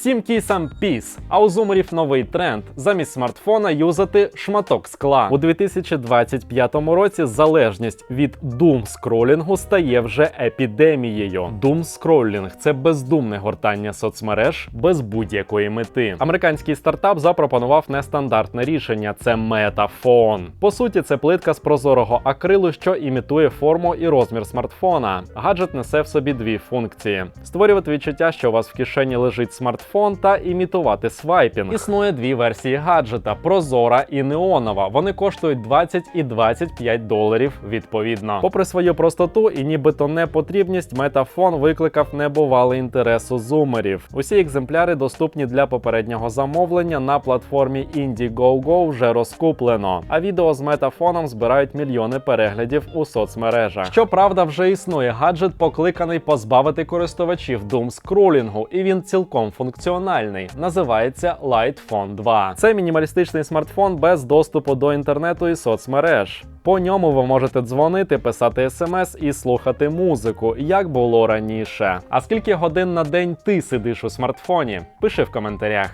Всім кісам піс. А у зумерів новий тренд замість смартфона юзати шматок скла. У 2025 році залежність від дум скролінгу стає вже епідемією. Дум скролінг це бездумне гортання соцмереж без будь-якої мети. Американський стартап запропонував нестандартне рішення: це метафон. По суті, це плитка з прозорого акрилу, що імітує форму і розмір смартфона. Гаджет несе в собі дві функції: створювати відчуття, що у вас в кишені лежить смартфон, та імітувати свайпінг. Існує дві версії гаджета: прозора і неонова. Вони коштують 20 і 25 доларів відповідно. Попри свою простоту і нібито непотрібність, метафон викликав небувалий інтерес у зумерів. Усі екземпляри доступні для попереднього замовлення на платформі Indiegogo вже розкуплено. А відео з метафоном збирають мільйони переглядів у соцмережах. Щоправда, вже існує гаджет, покликаний позбавити користувачів дум скролінгу, і він цілком функціональний. Називається Light Phone 2. Це мінімалістичний смартфон без доступу до інтернету і соцмереж. По ньому ви можете дзвонити, писати смс і слухати музику, як було раніше. А скільки годин на день ти сидиш у смартфоні? Пиши в коментарях.